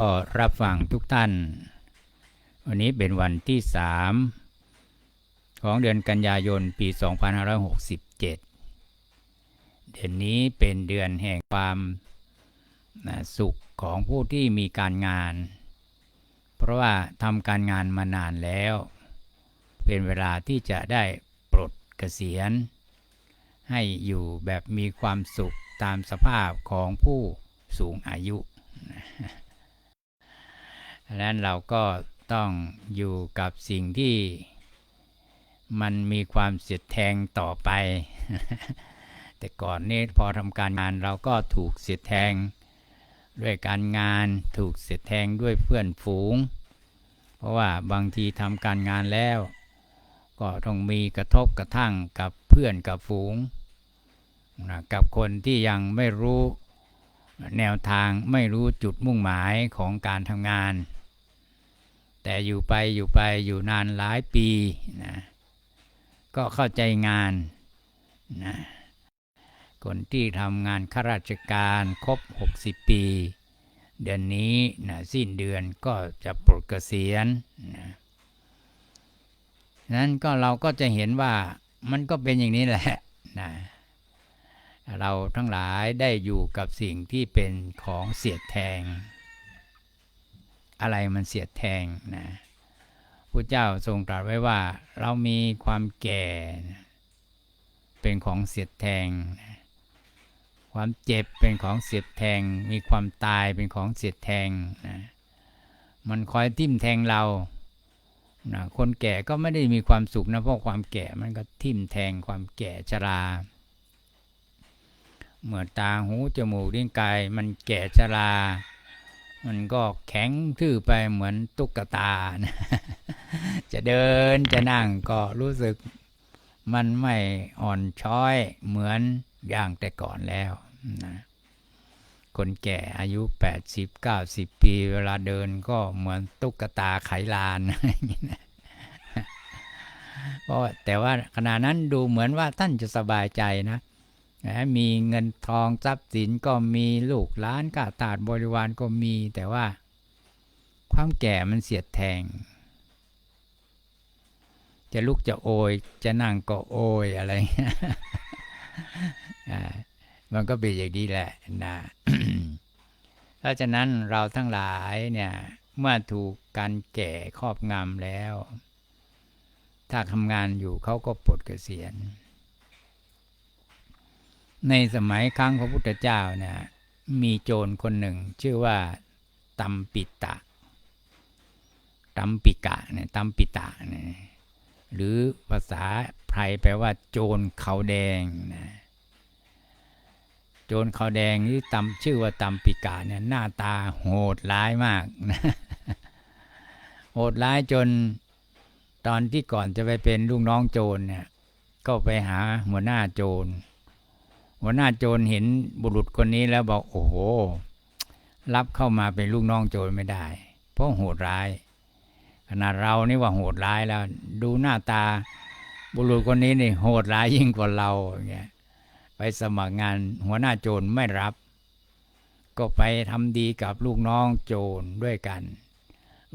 ก็รับฟังทุกท่าน วันนี้เป็นวันที่สามของเดือนกันยายนปี 2567 เดือนนี้เป็นเดือนแห่งความสุขของผู้ที่มีการงาน เพราะว่าทำการงานมานานแล้ว เป็นเวลาที่จะได้ปลดเกษียณ ให้อยู่แบบมีความสุขตามสภาพของผู้สูงอายุ ดังนั้นเราก็ต้องอยู่กับสิ่งที่มันมีความเสียดแทงต่อไป แต่ก่อนนี้พอทำการงานเราก็ถูกเสียดแทง ด้วยการงานถูกเสียดแทงด้วยเพื่อนฝูง เพราะว่าบางทีทำการงานแล้ว ก็ต้องมีกระทบกระทั่งกับเพื่อนกับฝูงนะกับคนที่ยังไม่รู้ แนวทางไม่รู้จุดมุ่งหมายของการทำงาน แต่อยู่ไปอยู่ไปอยู่นานหลายปีนะก็เข้าใจงานนะคนที่ทำงานข้าราชการครบ 60 ปี เดือนนี้นะสิ้นเดือนก็จะปลดเกษียณนะนั้นก็เราก็จะเห็นว่ามันก็เป็นอย่างนี้แหละนะ เราทั้งหลายได้อยู่กับสิ่งที่เป็นของเสียดแทง อะไรมันเสียดแทงนะพระเจ้าทรงตรัสไว้ว่า เรามีความแก่ เป็นของเสียดแทง ความเจ็บเป็นของเสียดแทง มีความตายเป็นของเสียดแทงนะมันคอยทิ่มแทงเรานะคนแก่ก็ไม่ได้มีความสุขนะเพราะความแก่มันก็ทิ่มแทงความแก่ชรา เมื่อตาหูจมูกลิ้นกายมันแก่ชรา มันก็แข็งทื่อไปเหมือนตุ๊กตานะจะเดินจะนั่งก็รู้สึกมันไม่อ่อนช้อยเหมือนอย่างแต่ก่อนแล้วนะคนแก่อายุ 80 90 ปี เวลาเดินก็เหมือนตุ๊กตาไขลานอย่านเพราะแต่ว่าขณะนั้นดูเหมือนว่าท่านจะสบายใจนะ นะมีเงินทองทรัพย์สินก็มีลูกหล้านกาตาดบริวารก็มี แต่ว่า ความแก่มันเสียดแทง จะลุกจะโอยจะนั่งก็โอยอะไรอ่ามันก็เป็นอย่างนี้แหละนะเพราะฉะนั้นเราทั้งหลายเนี่ยเมื่อถูกการแก่ครอบงำแล้ว ถ้าทำงานอยู่เขาก็ปลดเกษียณ ในสมัยครั้งพระพุทธเจ้าเนี่ยมีโจรคนหนึ่ง ชื่อว่าตัมปิตะตัมปิกะเนี่ยตัมปิตะเนี่ยหรือภาษาไทยแปลว่า โจรเขาแดงนะโจรเขาแดงที่ตำชื่อว่าตัมปิกะเนี่ยหน้าตาโหดร้ายมากนะโหดร้ายจนตอนที่ก่อนจะไปเป็นลูกน้องโจรเนี่ยก็ไปหาหัวหน้าโจร หัวหน้าโจรเห็นบุรุษคนนี้แล้วบอก โอ้โห รับเข้ามาเป็นลูกน้องโจรไม่ได้ เพราะโหดร้าย ขนาดเรานี่ว่าโหดร้ายแล้ว ดูหน้าตา บุรุษคนนี้นี่โหดร้ายยิ่งกว่าเราอย่างเงี้ยไปสมัครงานหัวหน้าโจรไม่รับ ก็ไปทำดีกับลูกน้องโจรด้วยกัน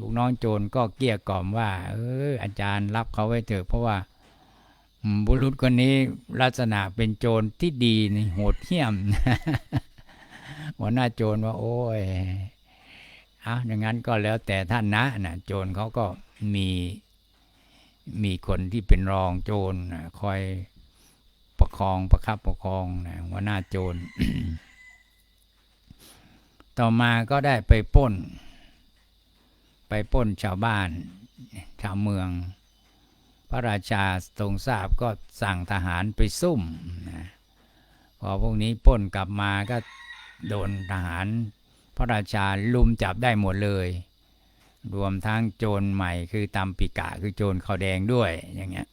ลูกน้องโจรก็เกลี้ยกล่อมว่า เอออาจารย์รับเขาไว้เถอะเพราะว่า บุรุษคนนี้ลักษณะเป็นโจรที่ดีนี่โหดเหี้ยมหัวหน้าโจรว่า โอ้ยเอาอย่างนั้นก็แล้วแต่ท่านนะนะโจรเขาก็มีมีคนที่เป็นรองโจรนะคอยประคองประคับประคองนะหัวหน้าโจร ต่อมาก็ได้ไปป้น ไปป้นชาวบ้านชาวเมือง พระราชาทรงทราบก็สั่งทหารไปซุ่มนะพอพวกนี้ป้นกลับมาก็โดนทหารพระราชาลุมจับได้หมดเลย รวมทั้งโจรใหม่คือตำปิกะคือโจรขาวแดงด้วยอย่างเงี้ย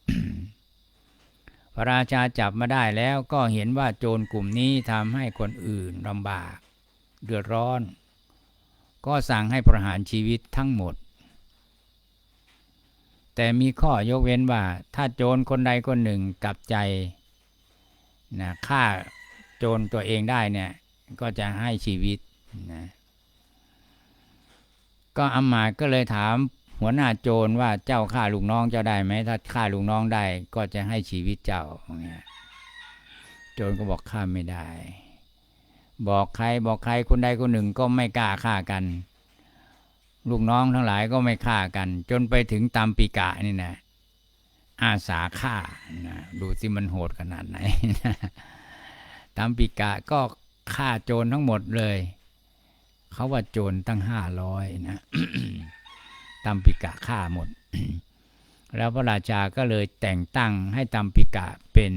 พระราชาจับมาได้แล้วก็เห็นว่าโจรกลุ่มนี้ทำให้คนอื่นลำบาก เดือดร้อน ก็สั่งให้ประหารชีวิตทั้งหมด แต่มีข้อยกเว้นว่า ถ้าโจรคนใดคนหนึ่งกลับใจนะฆ่าโจรตัวเองได้เนี่ยก็จะให้ชีวิตนะก็อามาตย์ก็เลยถามหัวหน้าโจรว่าเจ้าฆ่าลูกน้องเจ้าได้ไหมถ้าฆ่าลูกน้องได้ ก็จะให้ชีวิตเจ้าอย่างเงี้ยโจรก็บอกฆ่าไม่ได้ บอกใครบอกใครคนใดคนหนึ่งก็ไม่กล้าฆ่ากัน ลูกน้องทั้งหลายก็ไม่ฆ่ากัน จนไปถึงตามปีกะนี่นะอาสาฆ่านะดูสิมันโหดขนาดไหนตามปีกะก็ฆ่าโจรทั้งหมดเลย เขาว่าโจรตั้งห้าร้อยนะตามปิกะฆ่าหมด แล้วพระราชาก็เลยแต่งตั้งให้ตามปิกะเป็น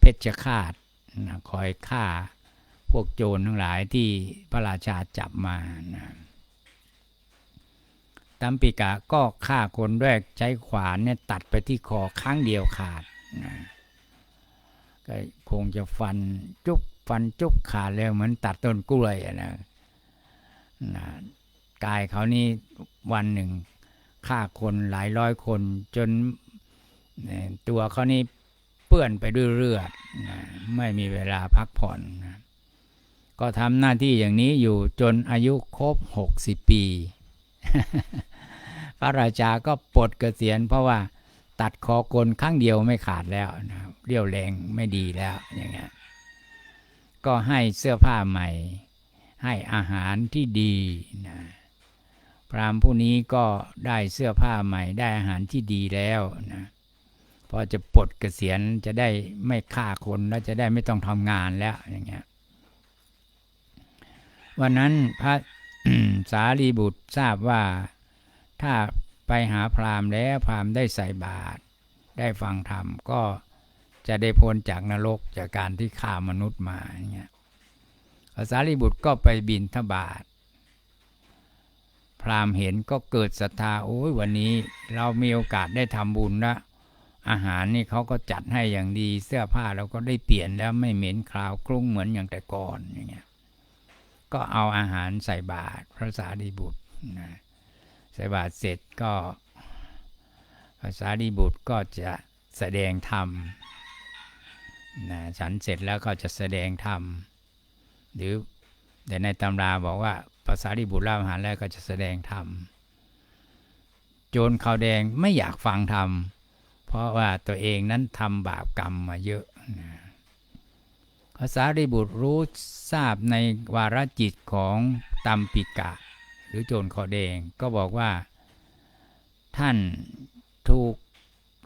เพชฌฆาตนะคอยฆ่าพวกโจรทั้งหลายที่พระราชาจับมานะ ตามปิกะก็ฆ่าคนด้วยใช้ขวานเนี่ยตัดไปที่คอครั้งเดียวขาดก็คงจะฟันจุบฟันจุบขาดเลยเหมือนตัดต้นกล้วยนะนะกายเขานี่วันหนึ่งฆ่าคนหลายร้อยคนจนตัวเขานี่เปื้อนไปด้วยเลือดนะไม่มีเวลาพักผ่อนนะก็ทำหน้าที่อย่างนี้อยู่จนอายุครบหกสิบปี พระราชาก็ปลดเกษียณเพราะว่าตัดคอกลข้างเดียวไม่ขาดแล้วนะเรี่ยวแรงไม่ดีแล้วอย่างเงี้ยก็ให้เสื้อผ้าใหม่ ให้อาหารที่ดีนะพรามผู้นี้ก็ได้เสื้อผ้าใหม่ ได้อาหารที่ดีแล้วนะพอจะปลดเกษียณจะได้ไม่ฆ่าคนแล้วจะได้ไม่ต้องทำงานแล้วอย่างเงี้ยวันนั้นพระสารีบุตรทราบว่า ถ้าไปหาพราหมณ์แล้วพราหมณ์ได้ใส่บาตรได้ฟังธรรมก็จะได้พ้นจากนรกจากการที่ฆ่ามนุษย์มาอย่างเงี้ยพระสารีบุตรก็ไปบินทบาทพราหมณ์เห็นก็เกิดศรัทธาโอ้ยวันนี้เรามีโอกาสได้ทำบุญนะอาหารนี่เขาก็จัดให้อย่างดีเสื้อผ้าเราก็ได้เปลี่ยนแล้วไม่เหม็นคราวคลุ้งเหมือนอย่างแต่ก่อนอย่างเงี้ยก็เอาอาหารใส่บาตรพระสารีบุตรนะ ใส่บาตรเสร็จก็พระสารีบุตรก็จะแสดงธรรมนะฉันเสร็จแล้วก็จะแสดงธรรม หรือแต่ในตำราบอกว่าภาษาริบุตรรับอาหารแล้วก็จะแสดงธรรม โจรขาวแดงไม่อยากฟังธรรม เพราะว่าตัวเองนั้นทำบาปกรรมมาเยอะนะภาษาริบุตรรู้ทราบในวาระจิตของตัมปิกะ หรือโจรขาวแดงก็บอกว่า ท่านถูก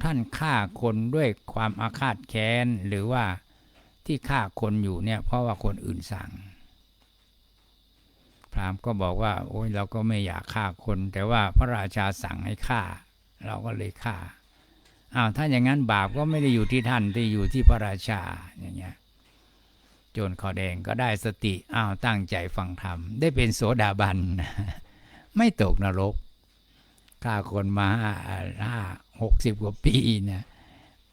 ท่านฆ่าคนด้วยความอาฆาตแค้น หรือว่าที่ฆ่าคนอยู่เนี่ยเพราะว่าคนอื่นสั่ง พราหมณ์ก็บอกว่า โอ้ยเราก็ไม่อยากฆ่าคน แต่ว่าพระราชาสั่งให้ฆ่า เราก็เลยฆ่าอ้าวถ้าอย่างนั้นบาปก็ไม่ได้อยู่ที่ท่านที่อยู่ที่พระราชาอย่างเงี้ย จรขอแดงก็ได้สติอ้าวตั้งใจฟังธรรม ได้เป็นโสดาบัน ไม่ตกนรกฆ่าคนมาห้าหกสิบกว่าปีนะ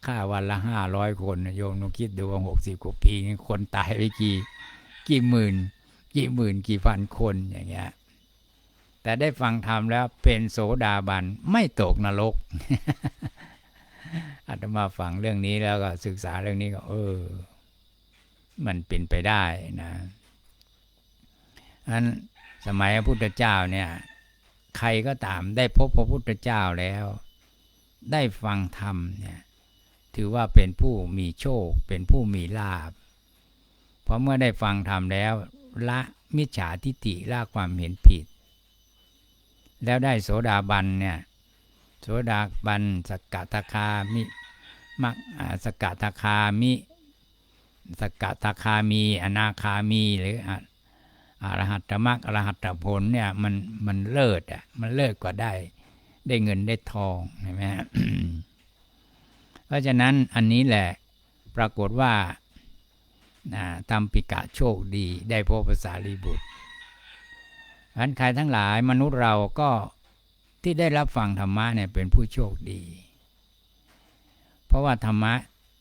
ฆ่าวันละห้าร้อยคนโยมลองคิดดูว่าหกสิบกว่าปีคนตายไปกี่กี่หมื่น กี่หมื่นกี่พันคนอย่างเงี้ยแต่ได้ฟังธรรมแล้วเป็นโสดาบันไม่ตกนรกอาตมาฟังเรื่องนี้แล้วก็ศึกษาเรื่องนี้ก็ เออ มันเป็นไปได้นะอันสมัยพระพุทธเจ้าเนี่ย ใครก็ตามได้พบพระพุทธเจ้าแล้ว ได้ฟังธรรมเนี่ย ถือว่าเป็นผู้มีโชค เป็นผู้มีลาภเพราะเมื่อได้ฟังธรรมแล้วละมิจฉาทิฏฐิละความเห็นผิด แล้วได้โสดาบันเนี่ย โสดาบันสกทาคามิมักสกทาคามิ สกทาคามี อนาคามีหรืออรหัตมรรคอรหัตผลเนี่ยมันมันเลิศอะมันเลิศกว่าได้ ได้เงินได้ทองใช่ไหมเพราะฉะนั้นอันนี้แหละปรากฏว่าทำปิกะโชคดีได้พบภาษาลีบุตรอันใครทั้งหลายมนุษย์เราก็ที่ได้รับฟังธรรมะเนี่ยเป็นผู้โชคดี เพราะว่าธรรมะ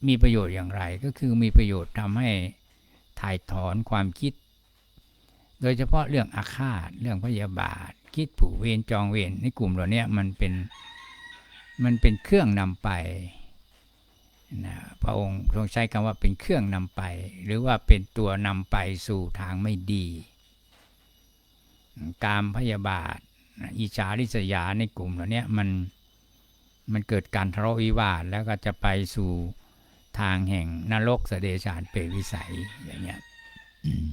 มีประโยชน์อย่างไร ก็คือมีประโยชน์ทำให้ถ่ายถอนความคิด โดยเฉพาะเรื่องอาฆาต เรื่องพยาบาท คิดผูกเวรจองเวรในกลุ่มเหล่านี้มันเป็นมันเป็นเครื่องนำไปนะพระองค์ทรงใช้คำว่าเป็นเครื่องนำไป หรือว่าเป็นตัวนำไปสู่ทางไม่ดี การพยาบาทอิจฉาริษยาในกลุ่มเหล่านี้มันมันเกิดการทะเลาะวิวาทแล้วก็จะไปสู่ ทางแห่งนรกเสเดชานเปรตวิสัยอย่างเงี้ยอืม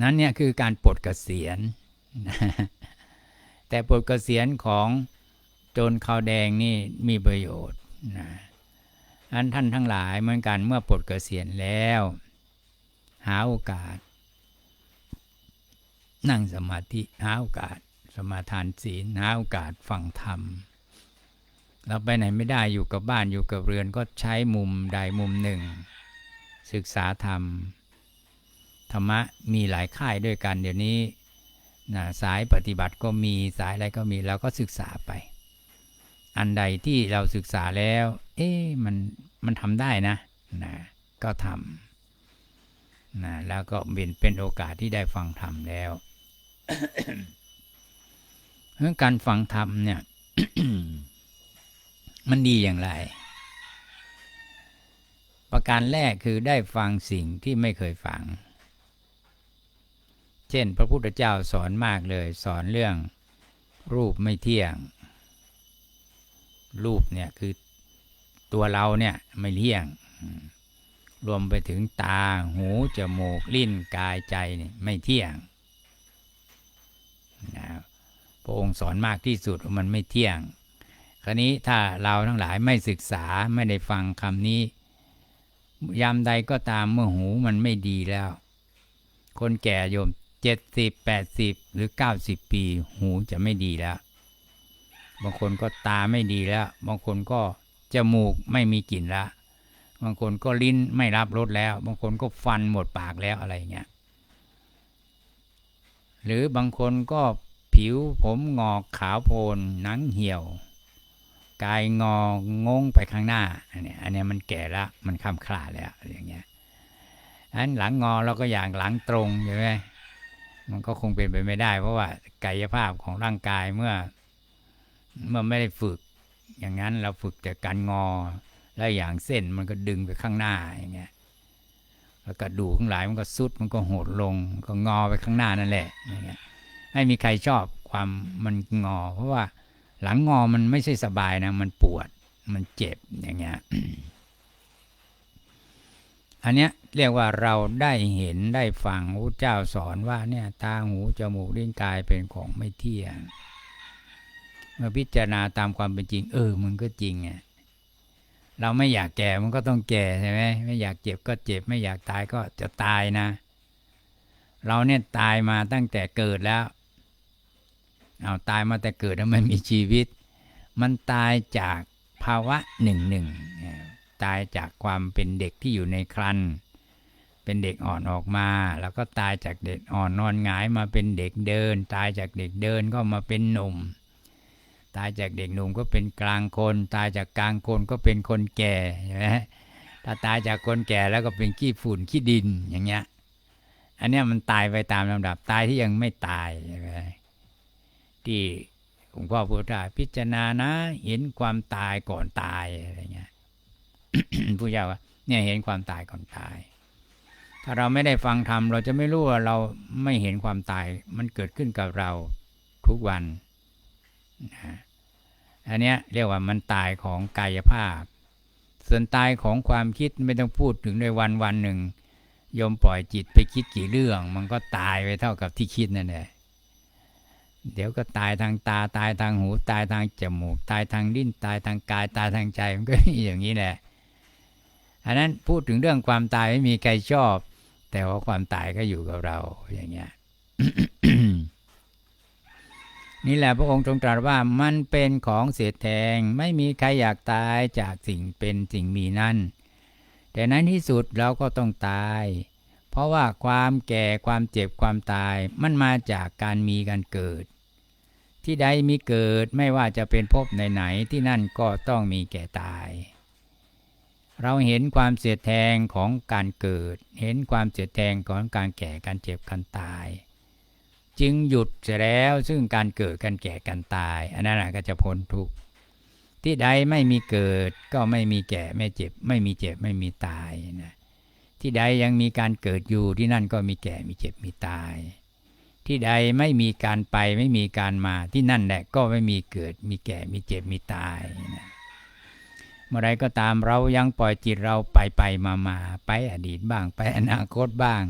นั้นเนี่ยคือการปลดเกษียณ แต่ปลดเกษียณของโจรขาวแดงนี่มีประโยชน์นะอันท่านทั้งหลายเหมือนกันเมื่อปลดเกษียณแล้ว หาโอกาส นั่งสมาธิหาโอกาส สมาทานศีลหาโอกาสฟังธรรม เราไปไหนไม่ได้อยู่กับบ้านอยู่กับเรือนก็ใช้มุมใดมุมหนึ่ง ศึกษาธรรม ธรรมะมีหลายค่ายด้วยกัน เดี๋ยวนี้นะสายปฏิบัติก็มีสายอะไรก็มีเราก็ศึกษาไป อันใดที่เราศึกษาแล้ว เอ๊ะมันมันทำได้นะนะก็ทำนะแล้วก็เป็นเป็นโอกาสที่ได้ฟังธรรมแล้วเรื่องการฟังธรรมเนี่ย มันดีอย่างไร ประการแรกคือได้ฟังสิ่งที่ไม่เคยฟัง เช่น พระพุทธเจ้าสอนมากเลย สอนเรื่องรูปไม่เที่ยง รูปเนี่ยคือตัวเราเนี่ยไม่เที่ยง รวมไปถึงตา หู จมูก ลิ้น กายใจนี่ไม่เที่ยงนะพระองค์สอนมากที่สุดว่ามันไม่เที่ยง คราวนี้ถ้าเราทั้งหลายไม่ศึกษาไม่ได้ฟังคำนี้ ยามใดก็ตามเมื่อหูมันไม่ดีแล้ว คนแก่โยมเจ็ดสิบแปดสิบหรือเก้าสิบปี หูจะไม่ดีแล้ว บางคนก็ตาไม่ดีแล้ว บางคนก็จมูกไม่มีกลิ่นละ บางคนก็ลิ้นไม่รับรสแล้ว บางคนก็ฟันหมดปากแล้วอะไรเงี้ย หรือบางคนก็ผิวผมงอกขาวโพลนหนังเหี่ยว กายงองงไปข้างหน้าอันนี้อันนี้มันแก่แล้วมันคำคลาแล้วอย่างเงี้ยอันหลังงอเราก็อย่างหลังตรงใช่ไหมมันก็คงเป็นไปไม่ได้ เพราะว่ากายภาพของร่างกายเมื่อเมื่อไม่ได้ฝึก อย่างนั้นเราฝึกแต่การงอแล้วอย่างเส้นมันก็ดึงไปข้างหน้าอย่างเงี้ยแล้วก็ดูกข้างหลายมันก็สุดมันก็หดลงก็งอไปข้างหน้านั่นแหละอย่างเงี้ยไม่มีใครชอบความมันงอ เพราะว่า หลังงอมันไม่ใช่สบายนะ มันปวด มันเจ็บอย่างเงี้ย อันเนี้ยเรียกว่าเราได้เห็นได้ฟังพระเจ้าสอนว่าเนี่ยตาหูจมูกลิ้นกายเป็นของไม่เที่ยงเมื่อพิจารณาตามความเป็นจริง เออมันก็จริงไงเราไม่อยากแก่มันก็ต้องแก่ใช่ไหมไม่อยากเจ็บก็เจ็บ ไม่อยากตายก็จะตายนะ เราเนี่ยตายมาตั้งแต่เกิดแล้ว เอาตายมาแต่เกิดแล้วมันมีชีวิต มันตายจากภาวะหนึ่งหนึ่งตายจากความเป็นเด็กที่อยู่ในครันเป็นเด็กอ่อนออกมา แล้วก็ตายจากเด็กอ่อนนอนหงายมาเป็นเด็กเดิน ตายจากเด็กเดินก็มาเป็นหนุ่ม ตายจากเด็กหนุ่มก็เป็นกลางคน ตายจากกลางคนก็เป็นคนแก่ใช่ไหมถ้าตายจากคนแก่แล้วก็เป็นขี้ฝุ่นขี้ดินอย่างเงี้ย อันเนี้ยมันตายไปตามลำดับตายที่ยังไม่ตายใช่ไหม ที่หลวงพ่อพุทธาพิจารณานะ เห็นความตายก่อนตายอะไรเงี้ยผู้ยาว่าเนี่ยเห็นความตายก่อนตาย ถ้าเราไม่ได้ฟังธรรมเราจะไม่รู้ว่าเราไม่เห็นความตายมันเกิดขึ้นกับเราทุกวันนะอันเนี้ยเรียกว่ามันตายของกายภาพ ส่วนตายของความคิดไม่ต้องพูดถึงในวันวันหนึ่งยมปล่อยจิตไปคิดกี่เรื่อง มันก็ตายไปเท่ากับที่คิดนั่นแหละ เดี๋ยวก็ตายทางตาตายทางหู ตายทางจมูก ตายทางลิ้นตายทางกาย ตายทางใจมันก็อย่างนี้แหละอันนั้นพูดถึงเรื่องความตายไม่มีใครชอบ แต่ว่าความตายก็อยู่กับเราอย่างเงี้ยนี่แหละพระองค์ทรงตรัสว่ามันเป็นของเสียแทงไม่มีใครอยากตายจากสิ่งเป็นสิ่งมีนั่น แต่ในที่สุดเราก็ต้องตาย เพราะว่าความแก่ความเจ็บความตายมันมาจากการมีการเกิด ที่ใดมีเกิดไม่ว่าจะเป็นภพไหนๆที่นั่นก็ต้องมีแก่ตาย เราเห็นความเสียแทงของการเกิด เห็นความเสียแทงของการแก่การเจ็บการตาย จึงหยุดเสียแล้วซึ่งการเกิดการแก่การตาย อันนั้นก็จะพ้นทุกข์ที่ใดไม่มีเกิดก็ไม่มีแก่ไม่เจ็บ ไม่มีเจ็บไม่มีตายนะ ที่ใดยังมีการเกิดอยู่ที่นั่นก็มีแก่มีเจ็บมีตาย ที่ใดไม่มีการไปไม่มีการมาที่นั่นแหละก็ไม่มีเกิดมีแก่มีเจ็บมีตายนะเมื่อไรก็ตามเรายังปล่อยจิตเราไปไปมามาไปอดีตบ้าง ไปอนาคตบ้าง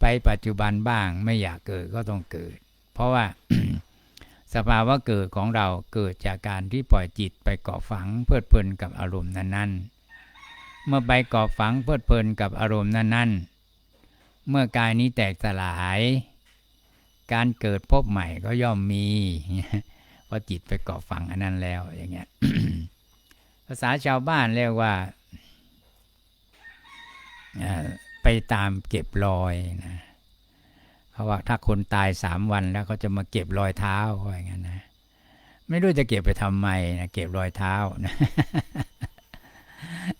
ไปปัจจุบันบ้างไม่อยากเกิดก็ต้องเกิด เพราะว่าสภาวะเกิดของเราเกิดจากการที่ปล่อยจิตไปเกาะฝังเพลิดเพลินกับอารมณ์นั้นๆ เมื่อไปเกาะฝังเพลิดเพลินกับอารมณ์นั้นๆ เมื่อกายนี้แตกสลาย การเกิดพบใหม่ก็ย่อมมีเพราะจิตไปเกาะฝังอันนั้นแล้วอย่างเงี้ยภาษาชาวบ้านเรียกว่าไปตามเก็บรอยนะเพราะว่าถ้าคนตายสามวันแล้วเขาจะมาเก็บรอยเท้าเขาอย่างนั้นนะ ไม่รู้จะเก็บไปทำไมนะเก็บรอยเท้านะ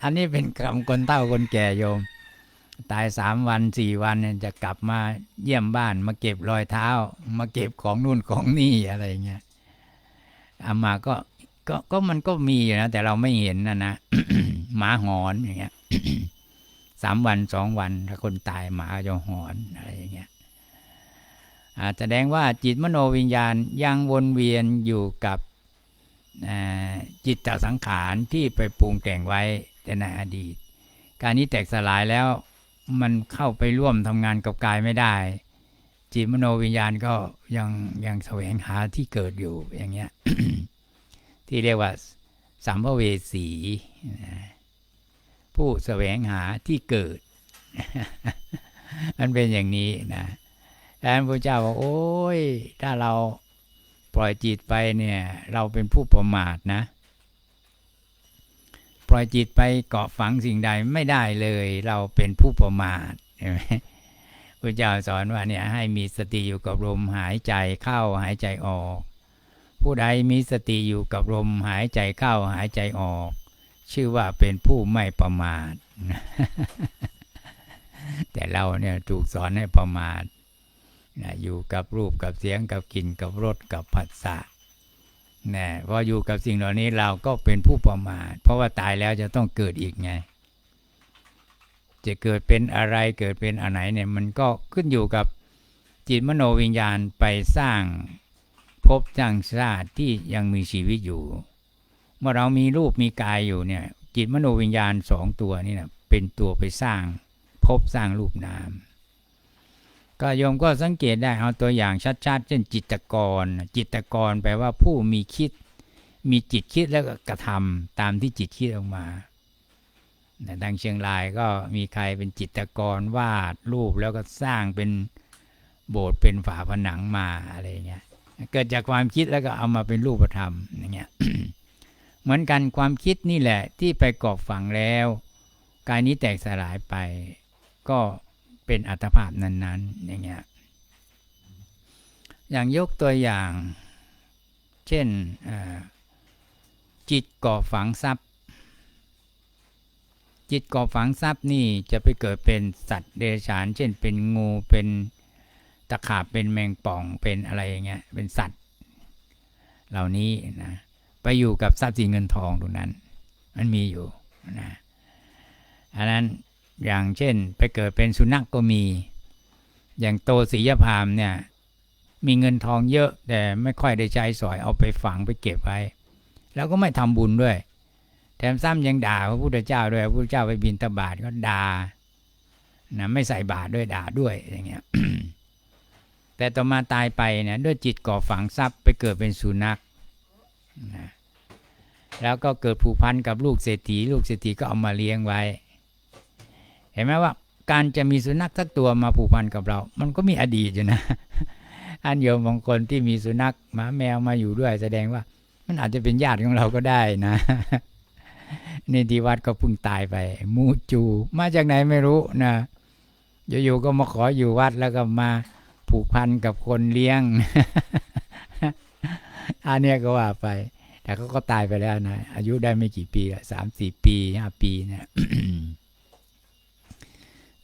อันนี้เป็นคำคนเฒ่าคนแก่โยม ตายสามวันสี่วันเนี่ยจะกลับมาเยี่ยมบ้านมาเก็บรอยเท้า มาเก็บของนู่นของนี่อะไรเงี้ยอามาก็ก็ก็มันก็มีอยู่นะแต่เราไม่เห็นนะนะหมาหอนอย่างเงี้ยสามวันสองวัน ถ้าคนตายหมาจะหอนอะไรอย่างเงี้ยอ่าแสดงว่าจิตมโนวิญญาณยังวนเวียนอยู่กับจิตตสังขารที่ไปปรุงแต่งไว้ แต่ในอดีต การนี้แตกสลายแล้วมันเข้าไปร่วมทำงานกับกายไม่ได้ จิตมโนวิญญาณก็ยังยังแสวงหาที่เกิดอยู่อย่างเงี้ยที่เรียกว่าสัมภเวสีผู้แสวงหาที่เกิด มันเป็นอย่างนี้นะดังนั้นพระเจ้าบอกโอ้ย ถ้าเราปล่อยจิตไปเนี่ย เราเป็นผู้ประมาทนะ ล่อยจิตไปเกาะฝังสิ่งใดไม่ได้เลย เราเป็นผู้ประมาทใช่ไหมพระเจ้าสอนว่าเนี่ยให้มีสติอยู่กับลมหายใจเข้าหายใจออก ผู้ใดมีสติอยู่กับลมหายใจเข้าหายใจออก ชื่อว่าเป็นผู้ไม่ประมาท แต่เราเนี่ยถูกสอนให้ประมาทอยู่กับรูปกับเสียงกับกลิ่นกับรสกับผัสสะ นะพออยู่กับสิ่งเหล่านี้เราก็เป็นผู้ประมาทเพราะว่าตายแล้วจะต้องเกิดอีกไง จะเกิดเป็นอะไรเกิดเป็นอันไหนเนี่ยมันก็ขึ้นอยู่กับจิตมโนวิญญาณไปสร้างภพสร้างชาติที่ยังมีชีวิตอยู่ เมื่อเรามีรูปมีกายอยู่เนี่ยจิตมโนวิญญาณสองตัวนี่นะเป็นตัวไปสร้างภพสร้างรูปนาม ก็โยมก็สังเกตได้เอาตัวอย่างชัดๆเช่นจิตกร จิตกรแปลว่าผู้มีคิด มีจิตคิดแล้วก็กระทำตามที่จิตคิดออกมาแต่ดังเชียงรายก็มีใครเป็นจิตกรวาดรูปแล้วก็สร้างเป็นโบสถ์เป็นฝาผนังมาอะไรเงี้ยเกิดจากความคิดแล้วก็เอามาเป็นรูปธรรมอย่างเงี้ยเหมือนกันความคิดนี่แหละที่ไปกอบฝังแล้ว กายนี้แตกสลายไป ก็ เป็นอัตภาพนั้น ๆ อย่างเงี้ยอย่างยกตัวอย่าง เช่นจิตก่อฝังทรัพย์ จิตก่อฝังทรัพย์นี่จะไปเกิดเป็นสัตว์เดรัจฉาน เช่นเป็นงูเป็นตะขาบเป็นแมงป่องเป็นอะไรอย่างเงี้ยเป็นสัตว์ เหล่านี้นะไปอยู่กับทรัพย์สินเงินทองตรงนั้น มันมีอยู่นะอันนั้น อย่างเช่น ไปเกิดเป็นสุนัขกก็มี อย่างโตศิยพามเนี่ย มีเงินทองเยอะแต่ไม่ค่อยได้ใช้สอยเอาไปฝังไปเก็บไว้ แล้วก็ไม่ทำบุญด้วย แถมซ้ำยังด่าพระพุทธเจ้าด้วยพระพุทธเจ้าไปบินตบาทก็ด่านะไม่ใส่บาตรด้วยด่าด้วยอย่างเงี้ยแต่ต่อมาตายไปเนี่ยด้วยจิตก่อฝังทรัพย์ไปเกิดเป็นสุนัขนะแล้วก็เกิดผูกพันกับลูกเศรษฐี ลูกเศรษฐีก็เอามาเลี้ยงไว้ เห็นไหมว่า การจะมีสุนัขสักตัวมาผูกพันกับเรา มันก็มีอดีตอยู่นะ อันโยมบางคนที่มีสุนัขหมาแมวมาอยู่ด้วย แสดงว่า มันอาจจะเป็นญาติของเราก็ได้นะนี่ที่วัดก็พิ่งตายไป มูจู มาจากไหนไม่รู้นะอยู่ๆก็มาขออยู่วัดแล้วก็มาผูกพันกับคนเลี้ยง อันนี้ก็ว่าไป แต่เขาก็ตายไปแล้วนะ อายุได้ไม่กี่ปีสามสี่ปีห้าปีเนี่ย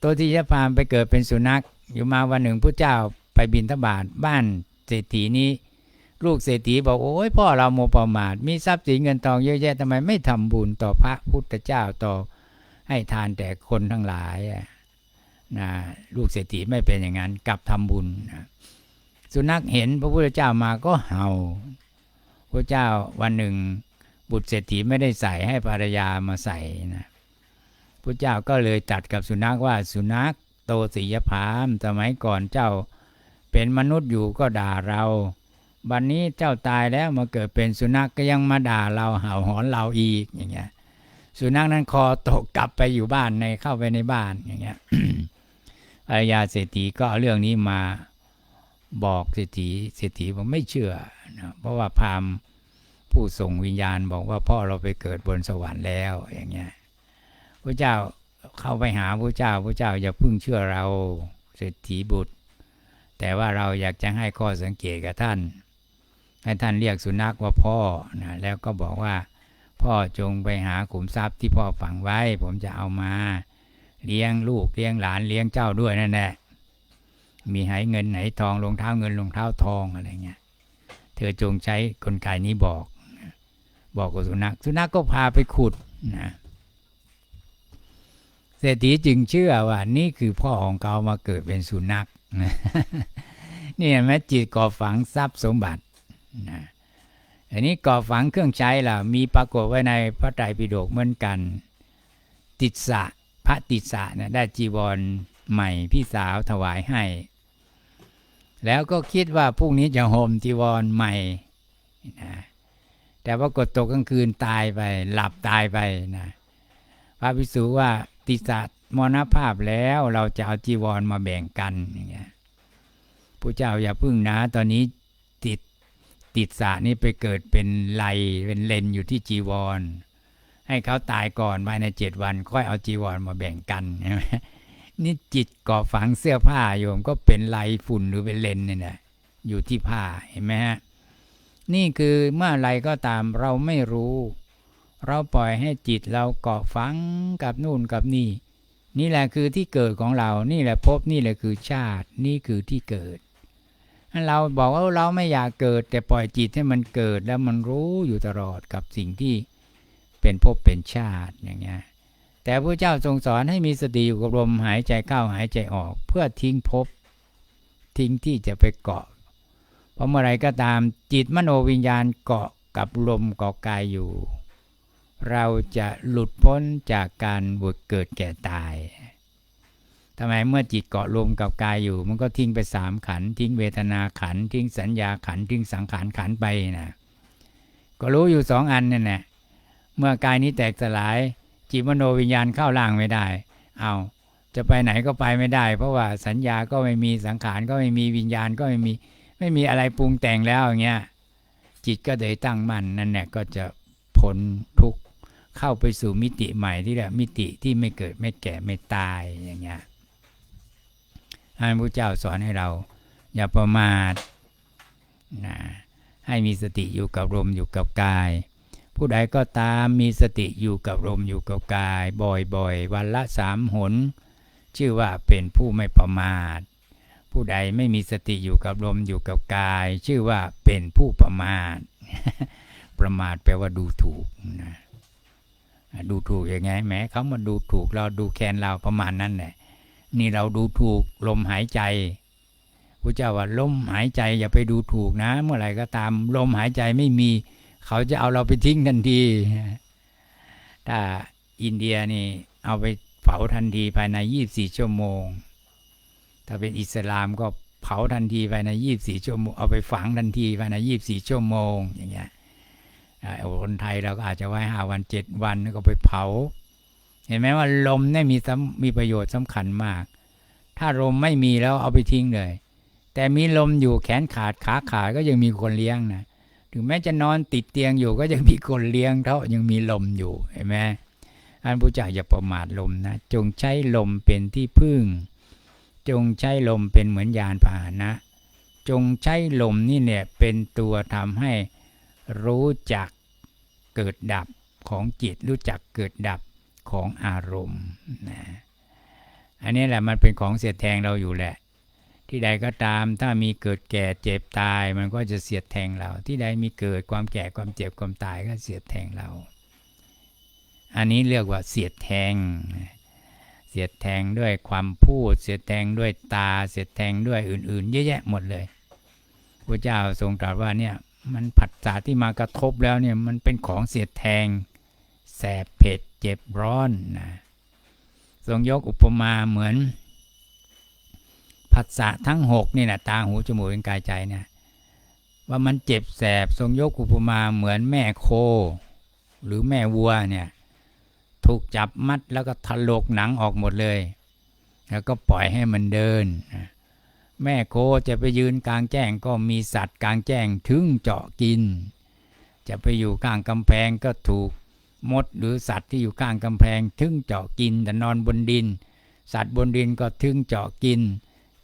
ตัวที่จะพามไปเกิดเป็นสุนัข อยู่มาวันหนึ่งพระเจ้าไปบินทบาทบ้านเศรษฐีนี้ ลูกเศรษฐีบอกโอ้ยพ่อเราโมประมาทมีทรัพย์สินเงินทองเยอะแยะทำไมไม่ทำบุญต่อพระพุทธเจ้าต่อให้ทานแต่คนทั้งหลายนะลูกเศรษฐีไม่เป็นอย่างนั้นกลับทำบุญนะสุนัขเห็นพระพุทธเจ้ามาก็เห่า พระเจ้าวันหนึ่ง บุตรเศรษฐีไม่ได้ใส่ให้ภรรยามาใส่นะ พระเจ้าก็เลยจัดกับสุนัขว่าสุนัขโตศิยพามสมัยก่อนเจ้าเป็นมนุษย์อยู่ก็ด่าเรา บัดนนี้เจ้าตายแล้วมาเกิดเป็นสุนัขก็ยังมาด่าเราเห่าหอนเราอีกอย่างเงี้ย สุนัขนั้นคอตกกลับไปอยู่บ้านในเข้าไปในบ้านอย่างเงี้ยภรรยาเศรษฐีก็เอาเรื่องนี้มาบอกเศรษฐีเศรษฐีบอกไม่เชื่อนะเพราะว่าพามผู้ส่งวิญญาณบอกว่าพ่อเราไปเกิดบนสวรรค์แล้วอย่างเงี้ย พระเจ้าเข้าไปหาพระเจ้าพระเจ้าอย่าเพึ่งเชื่อเราเศรษฐีบุตร แต่ว่าเราอยากจะให้ข้อสังเกตกับท่าน ให้ท่านเรียกสุนัขว่าพ่อนะแล้วก็บอกว่า พ่อจงไปหาขุมทรัพย์ที่พ่อฝังไว้ ผมจะเอามา เลี้ยงลูกเลี้ยงหลานเลี้ยงเจ้าด้วยนั่นแหละมีไหเงินไหนทองรองเท้าเงินรองเท้าทองอะไรเงี้ยเธอจงใช้กลไกนี้บอก บอกกับสุนัข สุนัขก็พาไปขุดนะ เศรษฐีจึงเชื่อว่า นี่คือพ่อของเขามาเกิดเป็นสุนัขนี่เห็นไหมจิตก่อฝังทรัพย์สมบัตินะอันนี้ก่อฝังเครื่องใช้ล่ะ มีปรากฏไว้ในพระไตรปิฎกเหมือนกัน ติดสะพระติดสะนี่ยได้จีวรใหม่พี่สาวถวายให้ แล้วก็คิดว่าพรุ่งนี้จะห่มจีวรใหม่นะแต่ว่ากดตกกลางคืนตายไป หลับตายไปนะพระพิสุว่า ติดสะมรณภาพแล้วเราจะเอาจีวรมาแบ่งกันอย่างเงี้ยพระเจ้าอย่าพึ่งนะ ตอนนี้ติดติดสะนี่ไปเกิดเป็นไลเป็นเลนอยู่ที่จีวร ให้เขาตายก่อนภายในเจ็ดวัน ค่อยเอาจีวรมาแบ่งกันใช่ไหมนี่จิตก่อฝังเสื้อผ้าโยมก็เป็นลายฝุ่นหรือเป็นเลนเนี่ยนะอยู่ที่ผ้าเห็นไหมฮะนี่คือเมื่อไรก็ตามเราไม่รู้ เราปล่อยให้จิตเราเกาะฝังกับนู่นกับนี่ นี่แหละคือที่เกิดของเรา นี่แหละภพนี่แหละคือชาติ นี่คือที่เกิด เราบอกว่าเราไม่อยากเกิด แต่ปล่อยจิตให้มันเกิดแล้วมันรู้อยู่ตลอดกับสิ่งที่เป็นภพเป็นชาติอย่างเงี้ย แต่พระเจ้าทรงสอนให้มีสติอยู่กับลมหายใจเข้าหายใจออก เพื่อทิ้งภพทิ้งที่จะไปเกาะ เพราะเมื่อไรก็ตามจิตมโนวิญญาณเกาะกับลมเกาะกายอยู่ เราจะหลุดพ้นจากการบวดเกิดแก่ตายทำไมเมื่อจิตเกาะลมกับกายอยู่ มันก็ทิ้งไปสามขัน ทิ้งเวทนาขัน ทิ้งสัญญาขัน ทิ้งสังขารขันไปนะก็รู้อยู่สองอันนั่นแหละเมื่อกายนี้แตกสลาย จิตมโนวิญญาณเข้าล่างไม่ได้ เอาจะไปไหนก็ไปไม่ได้ เพราะว่าสัญญาก็ไม่มีสังขารก็ไม่มีวิญญาณก็ไม่มี ไม่มีอะไรปรุงแต่งแล้วอย่างเงี้ยจิตก็เลยตั้งมั่นนั่นแหละก็จะพ้นทุกข์ เข้าไปสู่มิติใหม่ที่เรียกมิติที่ไม่เกิดไม่แก่ไม่ตายอย่างเงี้ยท่านพระเจ้าสอนให้เรา อย่าประมาทนะให้มีสติอยู่กับลมอยู่กับกาย ผู้ใดก็ตามมีสติอยู่กับลมอยู่กับกาย บ่อยๆ วันละสามหน ชื่อว่าเป็นผู้ไม่ประมาท ผู้ใดไม่มีสติอยู่กับลมอยู่กับกาย ชื่อว่าเป็นผู้ประมาท ประมาทแปลว่าดูถูกนะ ดูถูกยังไงแม้เขามาดูถูกเราดูแคลนเราประมาณนั้นแหละนี่เราดูถูกลมหายใจพระเจ้าว่าลมหายใจอย่าไปดูถูกนะ เมื่อไหร่ก็ตามลมหายใจไม่มี เขาจะเอาเราไปทิ้งทันทีถ้าอินเดียนี่เอาไปเผาทันทีภายใน 24 ชั่วโมง ถ้าเป็นอิสลามก็เผาทันทีภายใน 24 ชั่วโมง เอาไปฝังทันทีภายใน 24 ชั่วโมงอย่างเงี้ย คนไทยเราก็อาจจะไว้ห้าวันเจ็ดวันก็ไปเผา เห็นไหมว่าลมเนี่ยมีมีประโยชน์สำคัญมาก ถ้าลมไม่มีแล้วเอาไปทิ้งเลย แต่มีลมอยู่แขนขาดขาขาดก็ยังมีคนเลี้ยงนะถึงแม้จะนอนติดเตียงอยู่ก็ยังมีคนเลี้ยงเท่ายังมีลมอยู่เห็นไหมอันพุทธเจ้าอย่าประมาทลมนะ จงใช้ลมเป็นที่พึ่ง จงใช้ลมเป็นเหมือนยานพาหนะ จงใช้ลมนี่เนี่ยเป็นตัวทำให้ รู้จักเกิดดับของจิต รู้จักเกิดดับของอารมณ์นะอันนี้แหละมันเป็นของเสียดแทงเราอยู่แหละ ที่ใดก็ตามถ้ามีเกิดแก่เจ็บตาย มันก็จะเสียดแทงเรา ที่ใดมีเกิดความแก่ความเจ็บความตายก็เสียดแทงเรา อันนี้เรียกว่าเสียดแทง เสียดแทงด้วยความพูด เสียดแทงด้วยตา เสียดแทงด้วยอื่น ๆ เยอะแยะหมดเลยพระเจ้าทรงตรัสว่าเนี่ย มันผัสสะที่มากระทบแล้วเนี่ยมันเป็นของเสียดแทง แสบเผ็ดเจ็บร้อนนะทรงยกอุปมาเหมือนผัสสะทั้งหกนี่นะตาหูจมูกลิ้นกายใจเนี่ยว่ามันเจ็บแสบทรงยกอุปมาเหมือนแม่โค หรือแม่วัวเนี่ยถูกจับมัดแล้วก็ถลกหนังออกหมดเลย แล้วก็ปล่อยให้มันเดินนะ แม่โคจะไปยืนกลางแจ้งก็มีสัตว์กลางแจ้งถึงเจาะกิน จะไปอยู่ข้างกำแพงก็ถูกมดหรือสัตว์ที่อยู่ข้างกำแพงถึงเจาะกิน แต่นอนบนดิน สัตว์บนดินก็ถึงเจาะกิน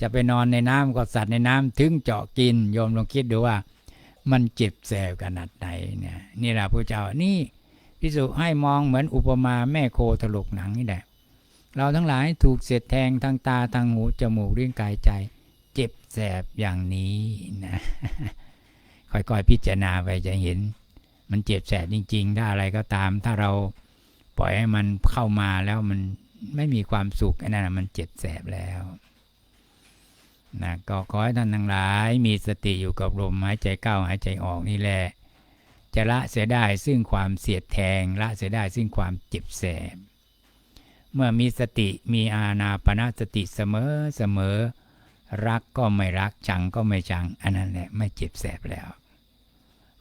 จะไปนอนในน้ำก็สัตว์ในน้ำถึงเจาะกินโยมลองคิดดูว่ามันเจ็บแสบขนาดไหนเนี่ยนี่แหละพระเจ้านี่พิสุให้มองเหมือนอุปมาแม่โคถลกหนังนี่แหละเราทั้งหลายถูกเสียดแทงทางตาทางหูจมูกเรื่องกายใจ สบอย่างนี้นะค่อยๆพิจารณาไปจะเห็น มันเจ็บแสบจริง ๆ ถ้าอะไรก็ตาม ถ้าเราปล่อยให้มันเข้ามาแล้วมันไม่มีความสุขอ้นั่นนะมันเจ็บแสบแล้วนะก็ขอให้ท่านทั้งหลาย มีสติอยู่กับลมหายใจเข้าหายใจออกนี่แหละ จะละเสียได้ซึ่งความเสียดแทง ละเสียได้ซึ่งความเจ็บแสบ เมื่อมีสติมีอาณาปณะสติเสมอเสมอ รักก็ไม่รักชังก็ไม่ชัง อันนั้นแหละไม่เจ็บแสบแล้ว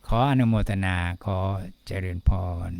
ขออนุโมทนาขอเจริญพร